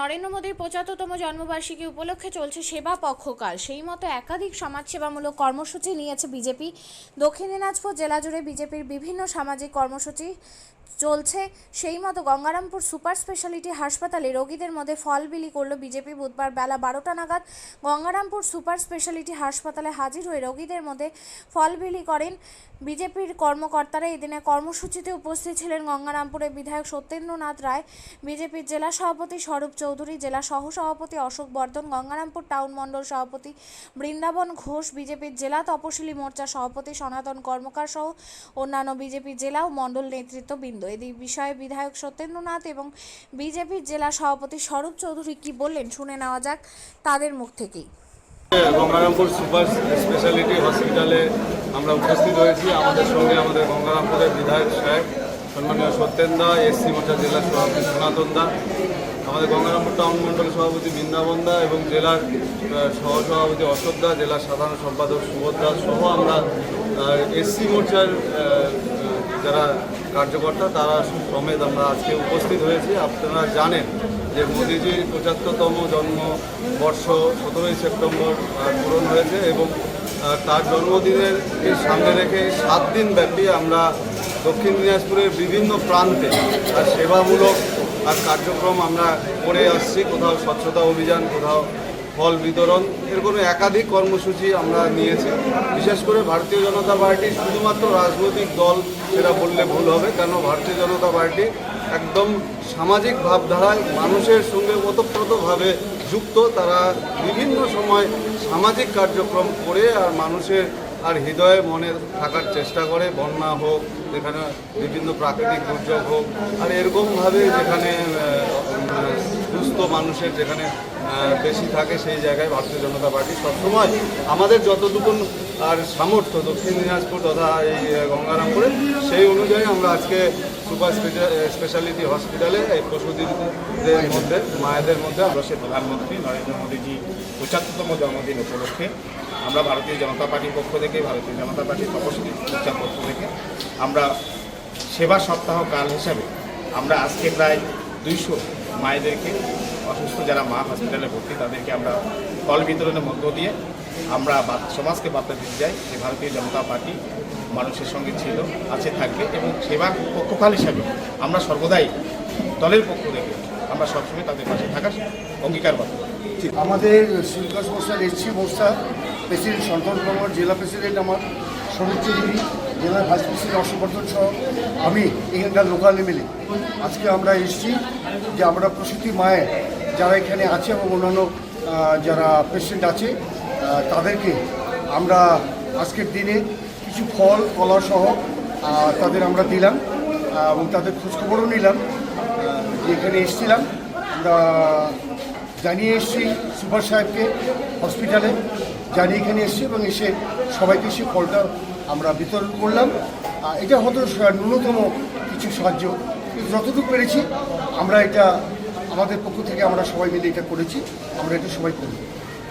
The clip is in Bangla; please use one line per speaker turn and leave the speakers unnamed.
নরেন্দ্র মোদীর পঁচাত্তরতম জন্মবার্ষিকী উপলক্ষে চলছে সেবা পক্ষকাল। সেই মতো একাধিক সমাজসেবামূলক কর্মসূচি নিয়েছে বিজেপি। দক্ষিণ দিনাজপুর জেলা জুড়ে বিজেপির বিভিন্ন সামাজিক কর্মসূচি চলছে। সেই মতো গঙ্গারামপুর সুপার স্পেশালিটি হাসপাতালে রোগীদের মধ্যে ফল বিলি করল বিজেপি। বুধবার বেলা বারোটা নাগাদ গঙ্গারামপুর সুপার স্পেশালিটি হাসপাতালে হাজির হয়ে রোগীদের মধ্যে ফল বিলি করেন বিজেপির কর্মকর্তারা। এদিনে কর্মসূচিতে উপস্থিত ছিলেন গঙ্গারামপুরের বিধায়ক সত্যেন্দ্রনাথ রায়, বিজেপির জেলা সভাপতি স্বরূপ চৌধুরী, জেলা সহ সভাপতি অশোক বর্ধন, গঙ্গারামপুর টাউন মণ্ডল সভাপতি বৃন্দাবন ঘোষ, বিজেপির জেলা তপশিলি মোর্চা সভাপতি সনাতন কর্মকার সহ অন্যান্য বিজেপি জেলা ও মণ্ডল নেতৃত্ববৃন্দ। এই বিষয়ে বিধায়ক সত্যেন্দ্রনাথ এবং বিজেপির জেলা সভাপতি স্বরূপ চৌধুরী কি বললেন শুনে নেওয়া যাক তাদের মুখ থেকেই।
গঙ্গারামপুর সুপার স্পেশালিটি হসপিটালে আমরা উপস্থিত হয়েছি। আমাদের সঙ্গে আমাদের গঙ্গারামপুরের বিধায়ক সাহেব, সম্মানীয় সত্যেন দা এসসি মোর্চা জেলার সভাপতি সনাতন দা। আমাদের গঙ্গারামপুর টাউন মণ্ডল সভাপতি বৃন্দাবন দা এবং জেলার সহসভাপতি অশোক দা জেলার সাধারণ সম্পাদক সুভদ্রা সহ আমরা এসসি মোর্চার যারা কার্যকর্তা, তারা সমেত আমরা আজকে উপস্থিত হয়েছি। আপনারা জানেন যে মোদিজির পঁচাত্তরতম জন্মবর্ষ সতেরোই সেপ্টেম্বর পূরণ হয়েছে এবং তার জন্মদিনের সামনে রেখে সাত দিন ব্যাপী আমরা দক্ষিণ দিনাজপুরের বিভিন্ন প্রান্তে সেবামূলক আর কার্যক্রম আমরা করে আসছি। কোথাও স্বচ্ছতা অভিযান, কোথাও ফল বিতরণ। এরকম একাধিক কর্মসূচি আমরা নিয়েছি। বিশেষ করে ভারতীয় জনতা পার্টি শুধুমাত্র রাজনৈতিক দল, সেটা বললে ভুল হবে, কেন ভারতীয় জনতা পার্টি একদম সামাজিক ভাবধারায় মানুষের সঙ্গে ওতপ্রোতভাবে যুক্ত। তারা বিভিন্ন সময় সামাজিক কার্যক্রম করে আর মানুষের আর হৃদয়ে মনে থাকার চেষ্টা করে, বন্যা হোক, যেখানে বিভিন্ন প্রাকৃতিক দুর্যোগ হোক, আর এরকমভাবে যেখানে সুস্থ মানুষের যেখানে বেশি থাকে সেই জায়গায় ভারতীয় জনতা পার্টি সবসময় আমাদের যতটুকু আর সামর্থ্য দক্ষিণ দিনাজপুর তথা এই গঙ্গারামপুরে, সেই অনুযায়ী আমরা আজকে সুপার স্পেশালিটি হসপিটালে এই প্রসূতিদের মধ্যে, মায়েদের মধ্যে আমরা
ভারতবর্ষের প্রধানমন্ত্রী নরেন্দ্র মোদীজি পঁচাত্তরতম জন্মদিন উপলক্ষে আমরা ভারতীয় জনতা পার্টির পক্ষ থেকে, ভারতীয় জনতা পার্টির তপশিলি মোর্চার পক্ষ থেকে আমরা সেবা সপ্তাহ কাল হিসাবে আমরা আজকে প্রায় দুইশো মায়েদেরকে, অসুস্থ যারা মা হসপিটালে ভর্তি, তাদেরকে আমরা ফল বিতরণের মধ্য দিয়ে আমরা সমাজকে বার্তা দিতে যাই যে ভারতীয় জনতা পার্টি মানুষের সঙ্গে ছিল, আছে, থাকবে এবং সেবা পক্ষকাল হিসাবে আমরা সর্বদাই দলের পক্ষ থেকে আমরা সবসময় তাদের পাশে থাকার অঙ্গীকারবদ্ধ
আমাদের শিল্পা সংস্থার এসছি মোর্চা প্রেসিডেন্ট সন্তোষ বর্মন জেলা প্রেসিডেন্ট আমার সরোজ চৌধুরী, জেলার ভাইস প্রেসিডেন্ট অশোকবর্ধন সহ আমি এখানকার লোকাল এমএলএ। আজকে আমরা এসেছি যে আমরা প্রসূতি মায়ের যারা এখানে আছে এবং অন্যান্য যারা পেশেন্ট আছে তাদেরকে আমরা আজকের দিনে কিছু ফল, কলা সহ তাদের আমরা দিলাম এবং তাদের খোঁজখবরও নিলাম যে এখানে এসেছিলাম। আমরা জানিয়ে এসেছি সুপার সাহেবকে হসপিটালে জানিয়ে এখানে এসেছি এবং এসে সবাইকে এসে ফলটা আমরা বিতরণ করলাম। এটা হয়তো ন্যূনতম কিছু সাহায্য। যতটুকু পেরেছি, আমরা এটা আমাদের পক্ষ থেকে আমরা সবাই মিলে এটা করেছি। আমরা এটা সবাই করি।